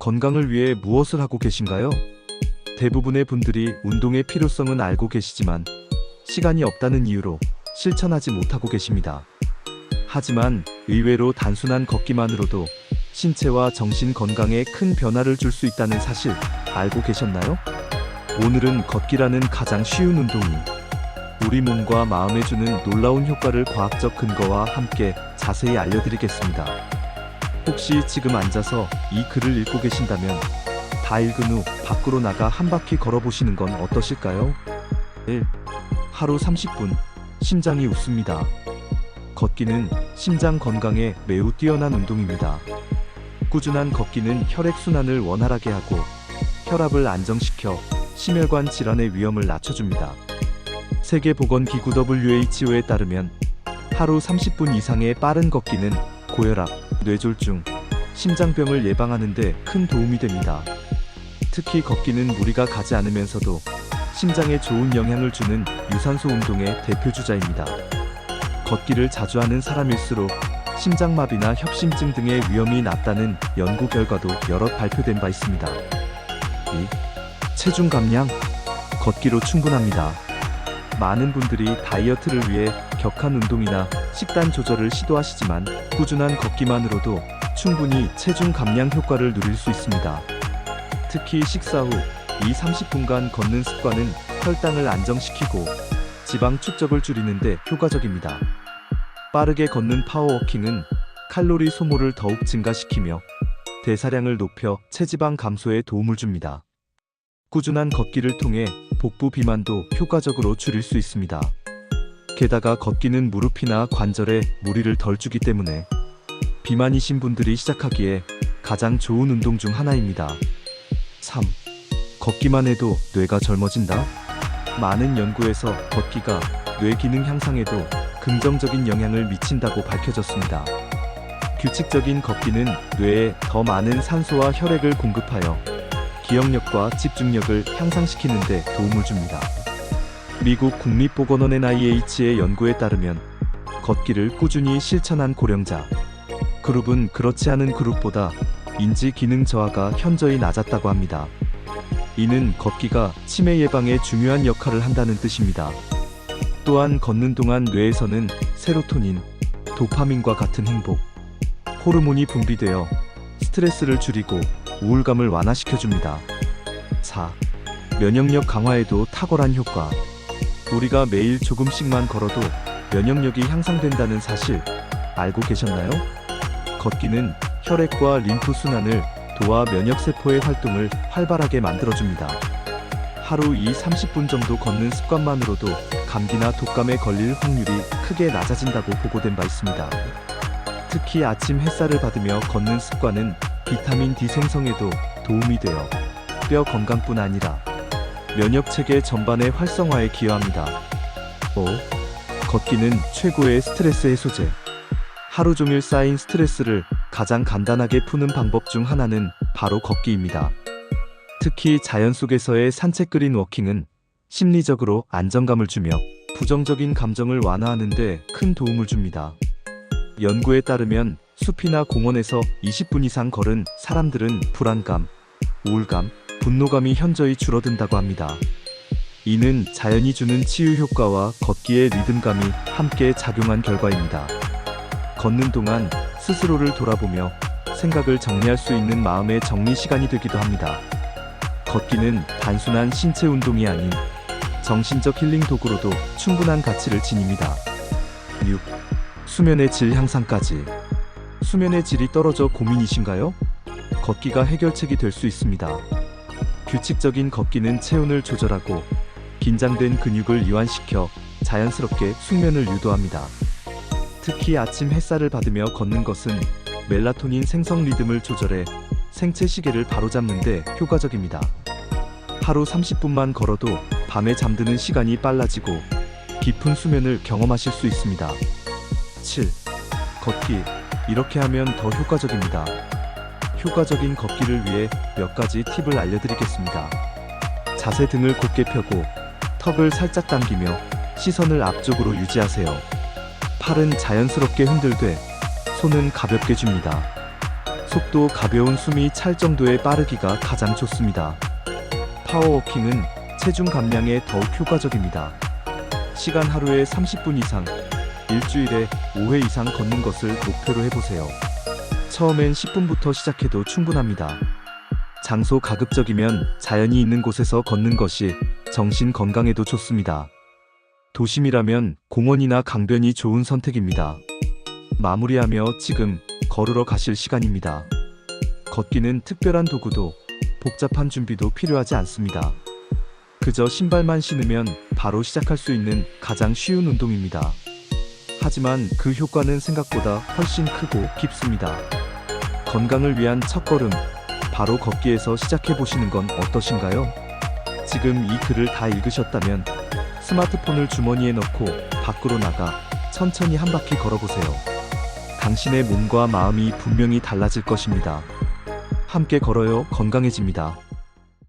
건강을 위해 무엇을 하고 계신가요? 대부분의 분들이 운동의 필요성은 알고 계시지만 시간이 없다는 이유로 실천하지 못하고 계십니다. 하지만 의외로 단순한 걷기만으로도 신체와 정신 건강에 큰 변화를 줄 수 있다는 사실 알고 계셨나요? 오늘은 걷기라는 가장 쉬운 운동이 우리 몸과 마음에 주는 놀라운 효과를 과학적 근거와 함께 자세히 알려드리겠습니다. 혹시 지금 앉아서 이 글을 읽고 계신다면 다 읽은 후 밖으로 나가 한 바퀴 걸어보시는 건 어떠실까요? 1. 하루 30분 심장이 웃습니다. 걷기는 심장 건강에 매우 뛰어난 운동입니다. 꾸준한 걷기는 혈액순환을 원활하게 하고 혈압을 안정시켜 심혈관 질환의 위험을 낮춰줍니다. 세계보건기구 WHO에 따르면 하루 30분 이상의 빠른 걷기는 고혈압, 뇌졸중, 심장병을 예방하는 데 큰 도움이 됩니다. 특히 걷기는 무리가 가지 않으면서도 심장에 좋은 영향을 주는 유산소 운동의 대표주자입니다. 걷기를 자주 하는 사람일수록 심장마비나 협심증 등의 위험이 낮다는 연구 결과도 여럿 발표된 바 있습니다. 2. 체중 감량 걷기로 충분합니다. 많은 분들이 다이어트를 위해 격한 운동이나 식단 조절을 시도하시지만 꾸준한 걷기만으로도 충분히 체중 감량 효과를 누릴 수 있습니다. 특히 식사 후이 30분간 걷는 습관은 혈당을 안정시키고 지방 축적을 줄이는데 효과적입니다. 빠르게 걷는 파워워킹은 칼로리 소모를 더욱 증가시키며 대사량을 높여 체지방 감소에 도움을 줍니다. 꾸준한 걷기를 통해 복부 비만도 효과적으로 줄일 수 있습니다. 게다가 걷기는 무릎이나 관절에 무리를 덜 주기 때문에 비만이신 분들이 시작하기에 가장 좋은 운동 중 하나입니다. 3. 걷기만 해도 뇌가 젊어진다? 많은 연구에서 걷기가 뇌 기능 향상에도 긍정적인 영향을 미친다고 밝혀졌습니다. 규칙적인 걷기는 뇌에 더 많은 산소와 혈액을 공급하여 기억력과 집중력을 향상시키는 데 도움을 줍니다. 미국 국립보건원 NIH의 연구에 따르면 걷기를 꾸준히 실천한 고령자 그룹은 그렇지 않은 그룹보다 인지 기능 저하가 현저히 낮았다고 합니다. 이는 걷기가 치매 예방에 중요한 역할을 한다는 뜻입니다. 또한 걷는 동안 뇌에서는 세로토닌, 도파민과 같은 행복, 호르몬이 분비되어 스트레스를 줄이고 우울감을 완화시켜줍니다. 4. 면역력 강화에도 탁월한 효과. 우리가 매일 조금씩만 걸어도 면역력이 향상된다는 사실 알고 계셨나요? 걷기는 혈액과 림프 순환을 도와 면역세포의 활동을 활발하게 만들어줍니다. 하루 2, 30분 정도 걷는 습관만으로도 감기나 독감에 걸릴 확률이 크게 낮아진다고 보고된 바 있습니다. 특히 아침 햇살을 받으며 걷는 습관은 비타민 D 생성에도 도움이 되어 뼈 건강뿐 아니라 면역 체계 전반의 활성화에 기여합니다. 5. 걷기는 최고의 스트레스 해소제. 하루 종일 쌓인 스트레스를 가장 간단하게 푸는 방법 중 하나는 바로 걷기입니다. 특히 자연 속에서의 산책 그린 워킹은 심리적으로 안정감을 주며 부정적인 감정을 완화하는 데 큰 도움을 줍니다. 연구에 따르면 숲이나 공원에서 20분 이상 걸은 사람들은 불안감, 우울감, 분노감이 현저히 줄어든다고 합니다. 이는 자연이 주는 치유 효과와 걷기의 리듬감이 함께 작용한 결과입니다. 걷는 동안 스스로를 돌아보며 생각을 정리할 수 있는 마음의 정리 시간이 되기도 합니다. 걷기는 단순한 신체 운동이 아닌 정신적 힐링 도구로도 충분한 가치를 지닙니다. 6. 수면의 질 향상까지. 수면의 질이 떨어져 고민이신가요? 걷기가 해결책이 될 수 있습니다. 규칙적인 걷기는 체온을 조절하고 긴장된 근육을 이완시켜 자연스럽게 숙면을 유도합니다. 특히 아침 햇살을 받으며 걷는 것은 멜라토닌 생성 리듬을 조절해 생체 시계를 바로잡는 데 효과적입니다. 하루 30분만 걸어도 밤에 잠드는 시간이 빨라지고 깊은 수면을 경험하실 수 있습니다. 7. 걷기. 이렇게 하면 더 효과적입니다. 효과적인 걷기를 위해 몇 가지 팁을 알려드리겠습니다. 자세 등을 곧게 펴고 턱을 살짝 당기며 시선을 앞쪽으로 유지하세요. 팔은 자연스럽게 흔들되 손은 가볍게 줍니다. 속도 가벼운 숨이 찰 정도의 빠르기가 가장 좋습니다. 파워워킹은 체중 감량에 더욱 효과적입니다. 시간 하루에 30분 이상, 일주일에 5회 이상 걷는 것을 목표로 해보세요. 처음엔 10분부터 시작해도 충분합니다. 장소 가급적이면 자연이 있는 곳에서 걷는 것이 정신 건강에도 좋습니다. 도심이라면 공원이나 강변이 좋은 선택입니다. 마무리하며 지금 걸으러 가실 시간입니다. 걷기는 특별한 도구도 복잡한 준비도 필요하지 않습니다. 그저 신발만 신으면 바로 시작할 수 있는 가장 쉬운 운동입니다. 하지만 그 효과는 생각보다 훨씬 크고 깊습니다. 건강을 위한 첫걸음, 바로 걷기에서 시작해 보시는 건 어떠신가요? 지금 이 글을 다 읽으셨다면 스마트폰을 주머니에 넣고 밖으로 나가 천천히 한 바퀴 걸어보세요. 당신의 몸과 마음이 분명히 달라질 것입니다. 함께 걸어요 건강해집니다.